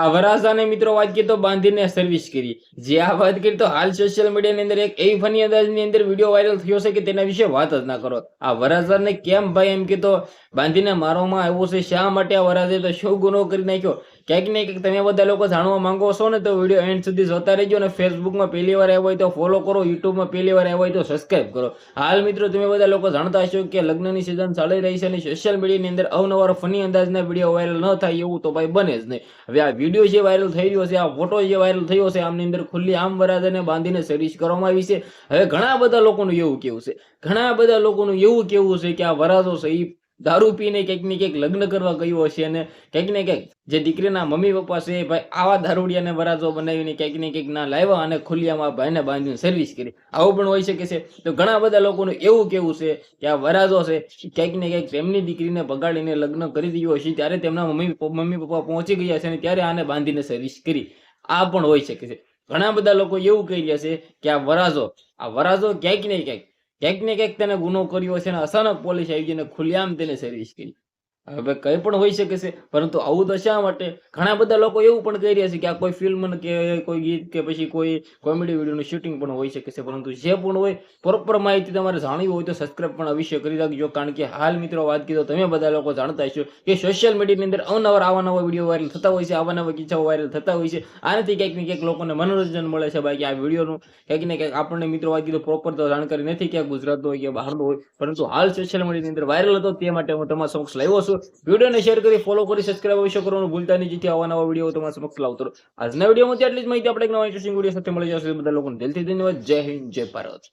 આ વરાસાને મિત્રો વાત કરીએ તો બાંધીને સર્વિસ કરી. જે આ વાત કરી તો હાલ સોશિયલ મીડિયાની અંદર એક એવી ફની અંદાજની અંદર વીડિયો વાયરલ થયો છે કે તેના વિશે વાત જ ના કરો. આ વરાસાને કેમ ભાઈ એમ કીધો બાંધીને મારવામાં આવ્યો છે, શા માટે આ વરાસે તો શું ગુનો કરી નાખ્યો? ક્યાંક ને ક્યાંક તમે બધા લોકો જાણવા માંગો છો ને, તો વીડિયો એન્ડ સુધી જોતા રહેજો અને ફેસબુકમાં પહેલી વાર આવ્યો હોય તો ફોલો કરો યુટ્યુબમાં પહેલી વાર આવ્યો હોય તો સબસ્ક્રાઇબ કરો. હાલ મિત્રો, તમે બધા લોકો જાણતા હશો કે લગ્નની સિઝન ચાલી રહી છે અને સોશિયલ મીડિયાની અંદર અવનવાર ફની અંદાજના વીડિયો વાયરલ ન થાય એવું તો ભાઈ બને જ નહીં. હવે આ વીડિયો જે વાયરલ થઈ રહ્યો છે, આ ફોટો જે વાયરલ થયો છે, આમની અંદર ખુલ્લી આમ વરાજાને બાંધીને સર્વિસ કરવામાં આવી છે. હવે ઘણા બધા લોકોનું એવું કેવું છે, ઘણા બધા લોકોનું એવું કેવું છે કે આ વરાજો છે એ દારૂ પીને ક્યાંક ને ક્યાંક લગ્ન કરવા ગયો હશે અને ક્યાંક ને ક્યાંક જે દીકરીના મમ્મી પપ્પા છે ભાઈ આવા દારૂડિયાને વરાજો બનાવીને ક્યાંક ને ક્યાંક ના લાવ્યા અને ખુલ્લિયામાં ભાઈને બાંધીને સર્વિસ કરી. આવું પણ હોઈ શકે છે? તો ઘણા બધા લોકોનું એવું કેવું છે કે આ વરાજો છે કંઈક ને ક્યાંક તેમની દીકરીને બગાડીને લગ્ન કરી દીધો હશે, ત્યારે તેમના મમ્મી મમ્મી પપ્પા પહોંચી ગયા છે અને ત્યારે આને બાંધીને સર્વિસ કરી. આ પણ હોઈ શકે છે? ઘણા બધા લોકો એવું કહી રહ્યા છે કે આ વરાજો આ વરાજો ક્યાંક ને ક્યાંક ક્યાંક ને ક્યાંક તેને ગુનો કર્યો છે અને અચાનક પોલીસ આવી જઈને ખુલ્લેઆમ તેને સર્વિસ કરી હવે કંઈ પણ હોઈ શકે છે, પરંતુ આવું તો શા માટે? ઘણા બધા લોકો એવું પણ કહી રહ્યા છે કે આ કોઈ ફિલ્મ કે કોઈ ગીત કે પછી કોઈ કોમેડી વિડીયોનું શૂટિંગ પણ હોઈ શકે છે, પરંતુ જે પણ હોય પ્રોપર માહિતી તમારે જાણવી હોય તો સબસ્ક્રાઇબ પણ અવશ્ય કરી રાખજો, કારણ કે હાલ મિત્રો વાત કીધો તમે બધા લોકો જાણતા હશો કે સોશિયલ મીડિયાની અંદર અવનવાર આવા નવા વીડિયો વાયરલ થતા હોય છે આવા નવા કિસ્સાઓ વાયરલ થતા હોય છે, આનાથી ક્યાંક ને ક્યાંક લોકોને મનોરંજન મળે છે બાકી આ વિડીયોનું ક્યાંક ને ક્યાંક આપણને મિત્રો વાત કીધું પ્રોપર તો જાણકારી નથી કે આ ગુજરાતનો હોય કે બહારનો હોય, પરંતુ હાલ સોશિયલ મીડિયાની અંદર વાયરલ હતો તે માટે હું તમારા સમક્ષ લાવ્યો છું. વિડીયોને શેર કરી ફોલો કરી સબસ્ક્રાઇબ અવશ્ય કરવાનું ભૂલતા નહીં, જેથી આવા નવા વીડિયો તમારા સમક્ષ લાવતો આજના વિડીયોમાં આટલી જ માહિતી. આપણે એક નવા ઇન્ટરેસ્ટિંગ વીડિયો સાથે મળી જશે બધા લોકોને દિલથી ધન્યવાદ. જય હિન્દ, જય ભારત.